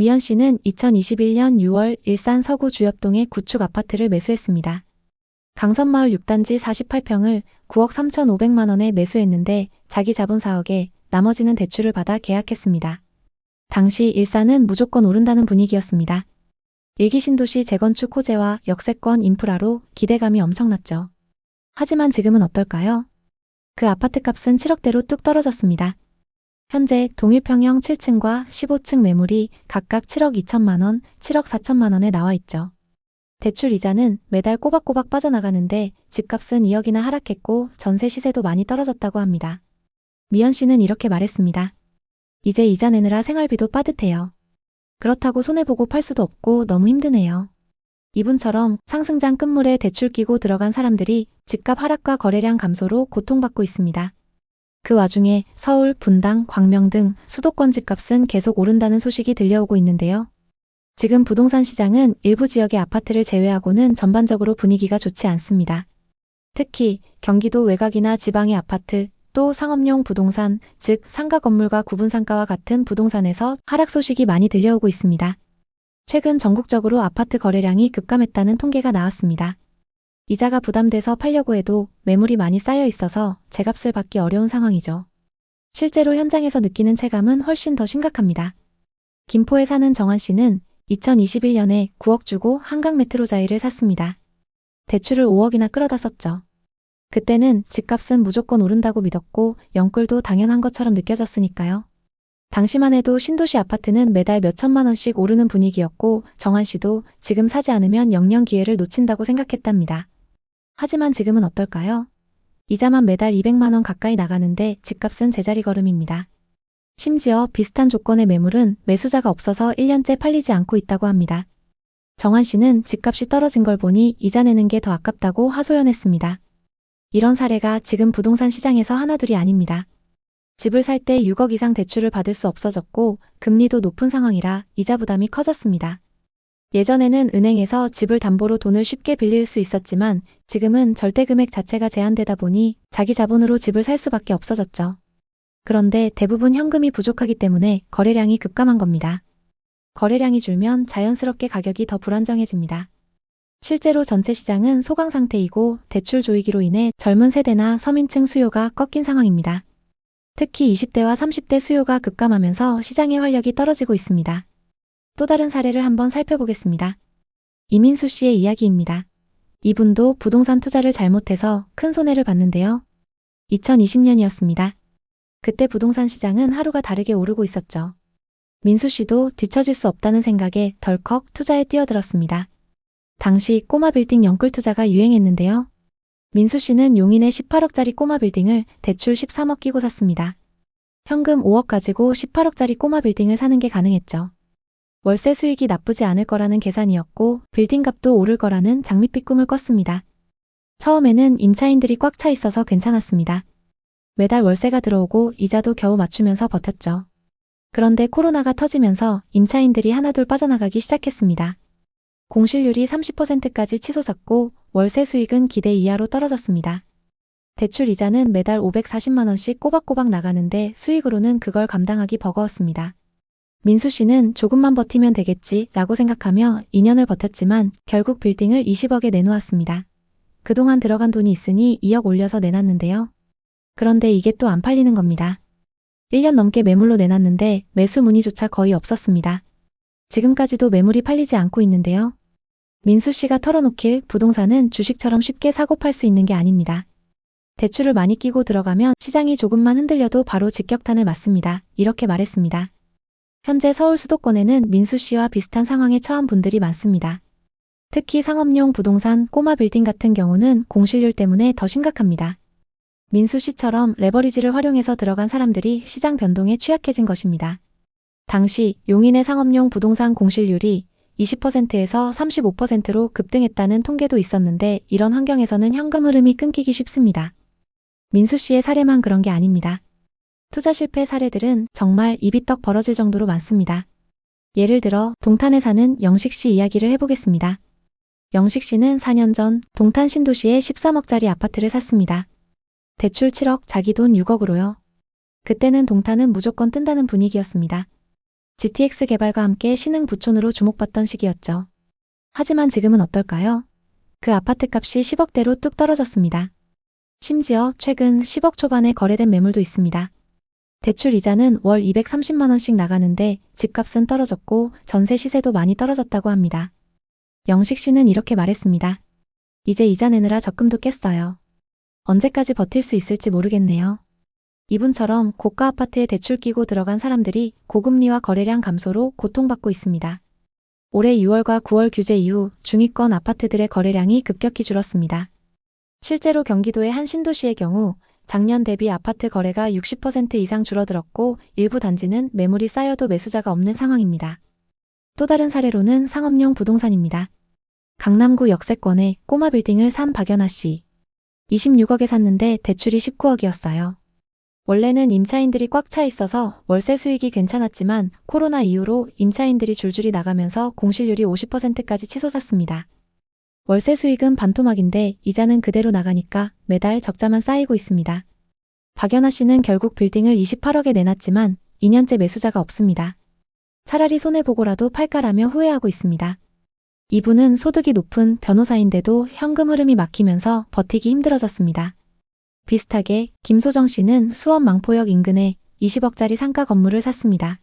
미연 씨는 2021년 6월 일산 서구 주엽동의 구축 아파트를 매수했습니다. 강선마을 6단지 48평을 9억 3,500만 원에 매수했는데 자기 자본 4억에 나머지는 대출을 받아 계약했습니다. 당시 일산은 무조건 오른다는 분위기였습니다. 일기 신도시 재건축 호재와 역세권 인프라로 기대감이 엄청났죠. 하지만 지금은 어떨까요? 그 아파트 값은 7억대로 뚝 떨어졌습니다. 현재 동일평형 7층과 15층 매물이 각각 7억 2천만 원, 7억 4천만 원에 나와 있죠. 대출 이자는 매달 꼬박꼬박 빠져나가는데 집값은 2억이나 하락했고 전세 시세도 많이 떨어졌다고 합니다. 미연 씨는 이렇게 말했습니다. 이제 이자 내느라 생활비도 빠듯해요. 그렇다고 손해보고 팔 수도 없고 너무 힘드네요. 이분처럼 상승장 끝물에 대출 끼고 들어간 사람들이 집값 하락과 거래량 감소로 고통받고 있습니다. 그 와중에 서울, 분당, 광명 등 수도권 집값은 계속 오른다는 소식이 들려오고 있는데요. 지금 부동산 시장은 일부 지역의 아파트를 제외하고는 전반적으로 분위기가 좋지 않습니다. 특히 경기도 외곽이나 지방의 아파트, 또 상업용 부동산, 즉 상가 건물과 구분 상가와 같은 부동산에서 하락 소식이 많이 들려오고 있습니다. 최근 전국적으로 아파트 거래량이 급감했다는 통계가 나왔습니다. 이자가 부담돼서 팔려고 해도 매물이 많이 쌓여 있어서 제 값을 받기 어려운 상황이죠. 실제로 현장에서 느끼는 체감은 훨씬 더 심각합니다. 김포에 사는 정한 씨는 2021년에 9억 주고 한강 메트로 자이를 샀습니다. 대출을 5억이나 끌어다 썼죠. 그때는 집값은 무조건 오른다고 믿었고 영끌도 당연한 것처럼 느껴졌으니까요. 당시만 해도 신도시 아파트는 매달 몇 천만 원씩 오르는 분위기였고 정한 씨도 지금 사지 않으면 영영 기회를 놓친다고 생각했답니다. 하지만 지금은 어떨까요? 이자만 매달 200만 원 가까이 나가는데 집값은 제자리 걸음입니다. 심지어 비슷한 조건의 매물은 매수자가 없어서 1년째 팔리지 않고 있다고 합니다. 정한 씨는 집값이 떨어진 걸 보니 이자 내는 게 더 아깝다고 하소연했습니다. 이런 사례가 지금 부동산 시장에서 하나둘이 아닙니다. 집을 살 때 6억 이상 대출을 받을 수 없어졌고 금리도 높은 상황이라 이자 부담이 커졌습니다. 예전에는 은행에서 집을 담보로 돈을 쉽게 빌릴 수 있었지만 지금은 절대 금액 자체가 제한되다 보니 자기 자본으로 집을 살 수밖에 없어졌죠. 그런데 대부분 현금이 부족하기 때문에 거래량이 급감한 겁니다. 거래량이 줄면 자연스럽게 가격이 더 불안정해집니다. 실제로 전체 시장은 소강 상태이고 대출 조이기로 인해 젊은 세대나 서민층 수요가 꺾인 상황입니다. 특히 20대와 30대 수요가 급감하면서 시장의 활력이 떨어지고 있습니다. 또 다른 사례를 한번 살펴보겠습니다. 이민수 씨의 이야기입니다. 이분도 부동산 투자를 잘못해서 큰 손해를 봤는데요. 2020년이었습니다. 그때 부동산 시장은 하루가 다르게 오르고 있었죠. 민수 씨도 뒤처질 수 없다는 생각에 덜컥 투자에 뛰어들었습니다. 당시 꼬마 빌딩 영끌 투자가 유행했는데요. 민수 씨는 용인의 18억짜리 꼬마 빌딩을 대출 13억 끼고 샀습니다. 현금 5억 가지고 18억짜리 꼬마 빌딩을 사는 게 가능했죠. 월세 수익이 나쁘지 않을 거라는 계산이었고 빌딩 값도 오를 거라는 장밋빛 꿈을 꿨습니다. 처음에는 임차인들이 꽉 차 있어서 괜찮았습니다. 매달 월세가 들어오고 이자도 겨우 맞추면서 버텼죠. 그런데 코로나가 터지면서 임차인들이 하나둘 빠져나가기 시작했습니다. 공실률이 30%까지 치솟았고 월세 수익은 기대 이하로 떨어졌습니다. 대출 이자는 매달 540만원씩 꼬박꼬박 나가는데 수익으로는 그걸 감당하기 버거웠습니다. 민수 씨는 조금만 버티면 되겠지 라고 생각하며 2년을 버텼지만 결국 빌딩을 20억에 내놓았습니다. 그동안 들어간 돈이 있으니 2억 올려서 내놨는데요. 그런데 이게 또 안 팔리는 겁니다. 1년 넘게 매물로 내놨는데 매수 문의조차 거의 없었습니다. 지금까지도 매물이 팔리지 않고 있는데요. 민수 씨가 털어놓길 부동산은 주식처럼 쉽게 사고 팔 수 있는 게 아닙니다. 대출을 많이 끼고 들어가면 시장이 조금만 흔들려도 바로 직격탄을 맞습니다. 이렇게 말했습니다. 현재 서울 수도권에는 민수 씨와 비슷한 상황에 처한 분들이 많습니다. 특히 상업용 부동산 꼬마 빌딩 같은 경우는 공실률 때문에 더 심각합니다. 민수 씨처럼 레버리지를 활용해서 들어간 사람들이 시장 변동에 취약해진 것입니다. 당시 용인의 상업용 부동산 공실률이 20%에서 35%로 급등했다는 통계도 있었는데 이런 환경에서는 현금 흐름이 끊기기 쉽습니다. 민수 씨의 사례만 그런 게 아닙니다. 투자 실패 사례들은 정말 입이 떡 벌어질 정도로 많습니다. 예를 들어 동탄에 사는 영식 씨 이야기를 해보겠습니다. 영식 씨는 4년 전 동탄 신도시에 13억짜리 아파트를 샀습니다. 대출 7억, 자기 돈 6억으로요. 그때는 동탄은 무조건 뜬다는 분위기였습니다. GTX 개발과 함께 신흥 부촌으로 주목받던 시기였죠. 하지만 지금은 어떨까요? 그 아파트 값이 10억대로 뚝 떨어졌습니다. 심지어 최근 10억 초반에 거래된 매물도 있습니다. 대출 이자는 월 230만원씩 나가는데 집값은 떨어졌고 전세 시세도 많이 떨어졌다고 합니다. 영식 씨는 이렇게 말했습니다. 이제 이자 내느라 적금도 깼어요. 언제까지 버틸 수 있을지 모르겠네요. 이분처럼 고가 아파트에 대출 끼고 들어간 사람들이 고금리와 거래량 감소로 고통받고 있습니다. 올해 6월과 9월 규제 이후 중위권 아파트들의 거래량이 급격히 줄었습니다. 실제로 경기도의 한 신도시의 경우 작년 대비 아파트 거래가 60% 이상 줄어들었고 일부 단지는 매물이 쌓여도 매수자가 없는 상황입니다. 또 다른 사례로는 상업용 부동산입니다. 강남구 역세권에 꼬마 빌딩을 산 박연아 씨. 26억에 샀는데 대출이 19억이었어요. 원래는 임차인들이 꽉 차 있어서 월세 수익이 괜찮았지만 코로나 이후로 임차인들이 줄줄이 나가면서 공실률이 50%까지 치솟았습니다. 월세 수익은 반토막인데 이자는 그대로 나가니까 매달 적자만 쌓이고 있습니다. 박연아 씨는 결국 빌딩을 28억에 내놨지만 2년째 매수자가 없습니다. 차라리 손해보고라도 팔까라며 후회하고 있습니다. 이분은 소득이 높은 변호사인데도 현금 흐름이 막히면서 버티기 힘들어졌습니다. 비슷하게 김소정 씨는 수원 망포역 인근에 20억짜리 상가 건물을 샀습니다.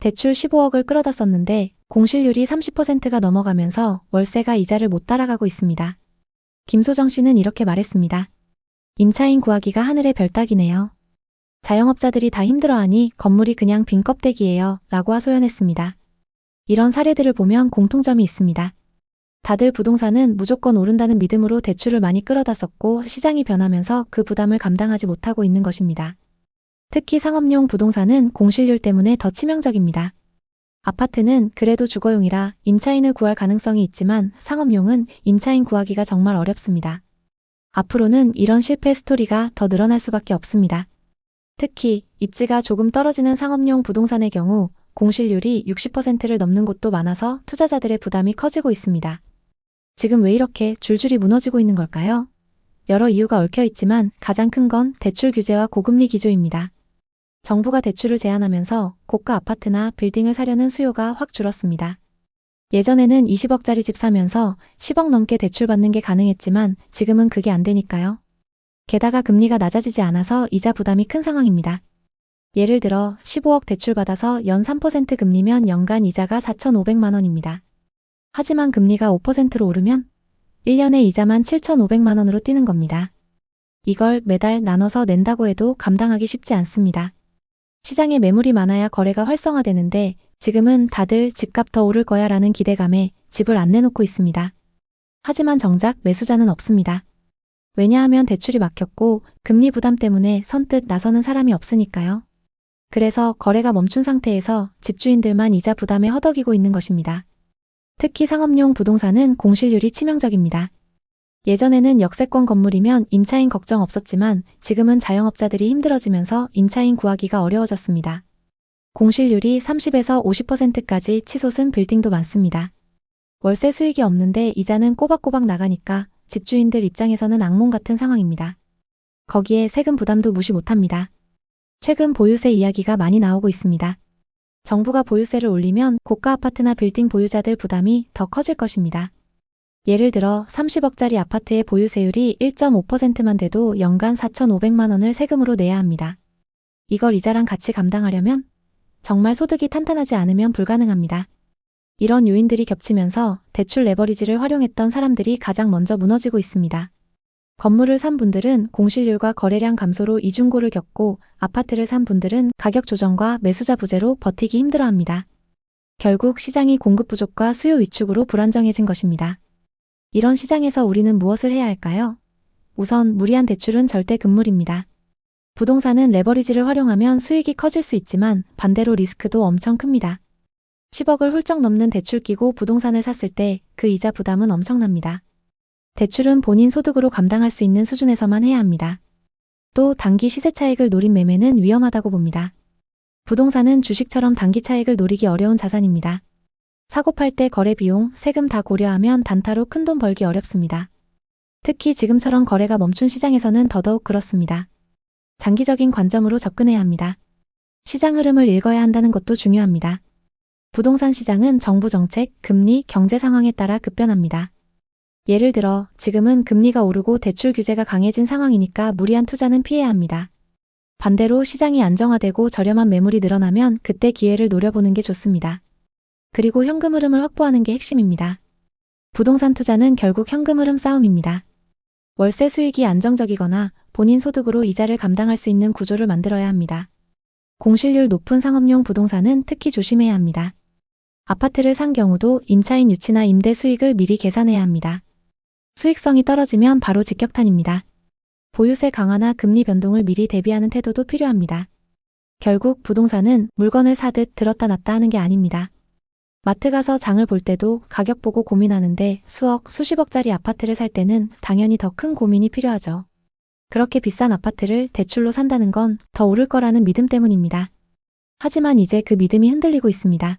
대출 15억을 끌어다 썼는데 공실률이 30%가 넘어가면서 월세가 이자를 못 따라가고 있습니다. 김소정 씨는 이렇게 말했습니다. 임차인 구하기가 하늘의 별 따기네요. 자영업자들이 다 힘들어하니 건물이 그냥 빈 껍데기예요. 라고 하소연했습니다. 이런 사례들을 보면 공통점이 있습니다. 다들 부동산은 무조건 오른다는 믿음으로 대출을 많이 끌어다 썼고 시장이 변하면서 그 부담을 감당하지 못하고 있는 것입니다. 특히 상업용 부동산은 공실률 때문에 더 치명적입니다. 아파트는 그래도 주거용이라 임차인을 구할 가능성이 있지만 상업용은 임차인 구하기가 정말 어렵습니다. 앞으로는 이런 실패 스토리가 더 늘어날 수밖에 없습니다. 특히 입지가 조금 떨어지는 상업용 부동산의 경우 공실률이 60%를 넘는 곳도 많아서 투자자들의 부담이 커지고 있습니다. 지금 왜 이렇게 줄줄이 무너지고 있는 걸까요? 여러 이유가 얽혀 있지만 가장 큰 건 대출 규제와 고금리 기조입니다. 정부가 대출을 제한하면서 고가 아파트나 빌딩을 사려는 수요가 확 줄었습니다. 예전에는 20억짜리 집 사면서 10억 넘게 대출받는 게 가능했지만 지금은 그게 안 되니까요. 게다가 금리가 낮아지지 않아서 이자 부담이 큰 상황입니다. 예를 들어 15억 대출받아서 연 3% 금리면 연간 이자가 4,500만 원입니다. 하지만 금리가 5%로 오르면 1년에 이자만 7,500만 원으로 뛰는 겁니다. 이걸 매달 나눠서 낸다고 해도 감당하기 쉽지 않습니다. 시장에 매물이 많아야 거래가 활성화되는데 지금은 다들 집값 더 오를 거야 라는 기대감에 집을 안 내놓고 있습니다. 하지만 정작 매수자는 없습니다. 왜냐하면 대출이 막혔고 금리 부담 때문에 선뜻 나서는 사람이 없으니까요. 그래서 거래가 멈춘 상태에서 집주인들만 이자 부담에 허덕이고 있는 것입니다. 특히 상업용 부동산은 공실률이 치명적입니다. 예전에는 역세권 건물이면 임차인 걱정 없었지만 지금은 자영업자들이 힘들어지면서 임차인 구하기가 어려워졌습니다. 공실률이 30에서 50%까지 치솟은 빌딩도 많습니다. 월세 수익이 없는데 이자는 꼬박꼬박 나가니까 집주인들 입장에서는 악몽 같은 상황입니다. 거기에 세금 부담도 무시 못합니다. 최근 보유세 이야기가 많이 나오고 있습니다. 정부가 보유세를 올리면 고가 아파트나 빌딩 보유자들 부담이 더 커질 것입니다. 예를 들어 30억짜리 아파트의 보유세율이 1.5%만 돼도 연간 4,500만 원을 세금으로 내야 합니다. 이걸 이자랑 같이 감당하려면 정말 소득이 탄탄하지 않으면 불가능합니다. 이런 요인들이 겹치면서 대출 레버리지를 활용했던 사람들이 가장 먼저 무너지고 있습니다. 건물을 산 분들은 공실률과 거래량 감소로 이중고를 겪고 아파트를 산 분들은 가격 조정과 매수자 부재로 버티기 힘들어합니다. 결국 시장이 공급 부족과 수요 위축으로 불안정해진 것입니다. 이런 시장에서 우리는 무엇을 해야 할까요? 우선 무리한 대출은 절대 금물입니다. 부동산은 레버리지를 활용하면 수익이 커질 수 있지만 반대로 리스크도 엄청 큽니다. 10억을 훌쩍 넘는 대출 끼고 부동산을 샀을 때 그 이자 부담은 엄청납니다. 대출은 본인 소득으로 감당할 수 있는 수준에서만 해야 합니다. 또 단기 시세 차익을 노린 매매는 위험하다고 봅니다. 부동산은 주식처럼 단기 차익을 노리기 어려운 자산입니다. 사고 팔 때 거래 비용, 세금 다 고려하면 단타로 큰 돈 벌기 어렵습니다. 특히 지금처럼 거래가 멈춘 시장에서는 더더욱 그렇습니다. 장기적인 관점으로 접근해야 합니다. 시장 흐름을 읽어야 한다는 것도 중요합니다. 부동산 시장은 정부 정책, 금리, 경제 상황에 따라 급변합니다. 예를 들어 지금은 금리가 오르고 대출 규제가 강해진 상황이니까 무리한 투자는 피해야 합니다. 반대로 시장이 안정화되고 저렴한 매물이 늘어나면 그때 기회를 노려보는 게 좋습니다. 그리고 현금 흐름을 확보하는 게 핵심입니다. 부동산 투자는 결국 현금 흐름 싸움입니다. 월세 수익이 안정적이거나 본인 소득으로 이자를 감당할 수 있는 구조를 만들어야 합니다. 공실률 높은 상업용 부동산은 특히 조심해야 합니다. 아파트를 산 경우도 임차인 유치나 임대 수익을 미리 계산해야 합니다. 수익성이 떨어지면 바로 직격탄입니다. 보유세 강화나 금리 변동을 미리 대비하는 태도도 필요합니다. 결국 부동산은 물건을 사듯 들었다 놨다 하는 게 아닙니다. 마트 가서 장을 볼 때도 가격 보고 고민하는데 수억, 수십억짜리 아파트를 살 때는 당연히 더 큰 고민이 필요하죠. 그렇게 비싼 아파트를 대출로 산다는 건 더 오를 거라는 믿음 때문입니다. 하지만 이제 그 믿음이 흔들리고 있습니다.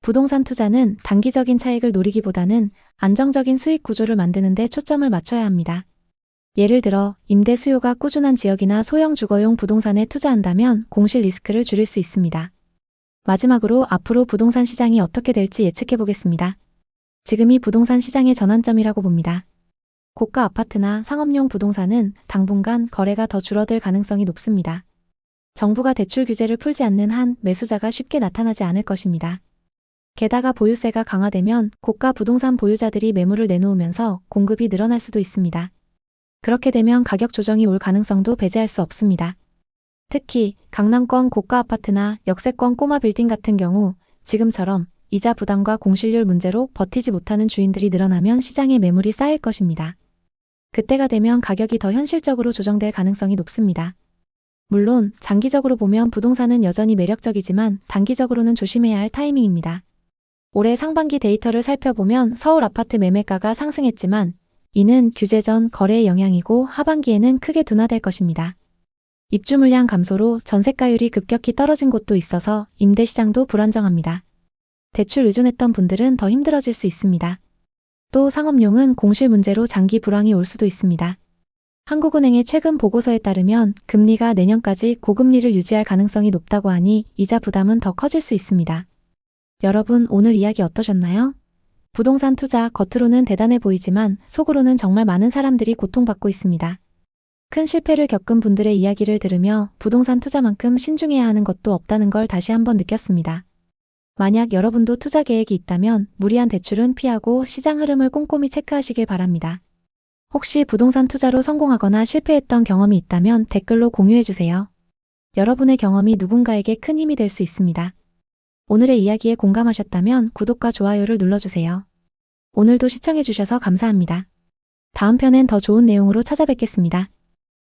부동산 투자는 단기적인 차익을 노리기보다는 안정적인 수익 구조를 만드는 데 초점을 맞춰야 합니다. 예를 들어 임대 수요가 꾸준한 지역이나 소형 주거용 부동산에 투자한다면 공실 리스크를 줄일 수 있습니다. 마지막으로 앞으로 부동산 시장이 어떻게 될지 예측해 보겠습니다. 지금이 부동산 시장의 전환점이라고 봅니다. 고가 아파트나 상업용 부동산은 당분간 거래가 더 줄어들 가능성이 높습니다. 정부가 대출 규제를 풀지 않는 한 매수자가 쉽게 나타나지 않을 것입니다. 게다가 보유세가 강화되면 고가 부동산 보유자들이 매물을 내놓으면서 공급이 늘어날 수도 있습니다. 그렇게 되면 가격 조정이 올 가능성도 배제할 수 없습니다. 특히 강남권 고가 아파트나 역세권 꼬마 빌딩 같은 경우 지금처럼 이자 부담과 공실률 문제로 버티지 못하는 주인들이 늘어나면 시장에 매물이 쌓일 것입니다. 그때가 되면 가격이 더 현실적으로 조정될 가능성이 높습니다. 물론 장기적으로 보면 부동산은 여전히 매력적이지만 단기적으로는 조심해야 할 타이밍입니다. 올해 상반기 데이터를 살펴보면 서울 아파트 매매가가 상승했지만 이는 규제 전 거래의 영향이고 하반기에는 크게 둔화될 것입니다. 입주 물량 감소로 전세가율이 급격히 떨어진 곳도 있어서 임대 시장도 불안정합니다. 대출 의존했던 분들은 더 힘들어질 수 있습니다. 또 상업용은 공실 문제로 장기 불황이 올 수도 있습니다. 한국은행의 최근 보고서에 따르면 금리가 내년까지 고금리를 유지할 가능성이 높다고 하니 이자 부담은 더 커질 수 있습니다. 여러분 오늘 이야기 어떠셨나요? 부동산 투자 겉으로는 대단해 보이지만 속으로는 정말 많은 사람들이 고통받고 있습니다. 큰 실패를 겪은 분들의 이야기를 들으며 부동산 투자만큼 신중해야 하는 것도 없다는 걸 다시 한번 느꼈습니다. 만약 여러분도 투자 계획이 있다면 무리한 대출은 피하고 시장 흐름을 꼼꼼히 체크하시길 바랍니다. 혹시 부동산 투자로 성공하거나 실패했던 경험이 있다면 댓글로 공유해주세요. 여러분의 경험이 누군가에게 큰 힘이 될 수 있습니다. 오늘의 이야기에 공감하셨다면 구독과 좋아요를 눌러주세요. 오늘도 시청해주셔서 감사합니다. 다음 편엔 더 좋은 내용으로 찾아뵙겠습니다.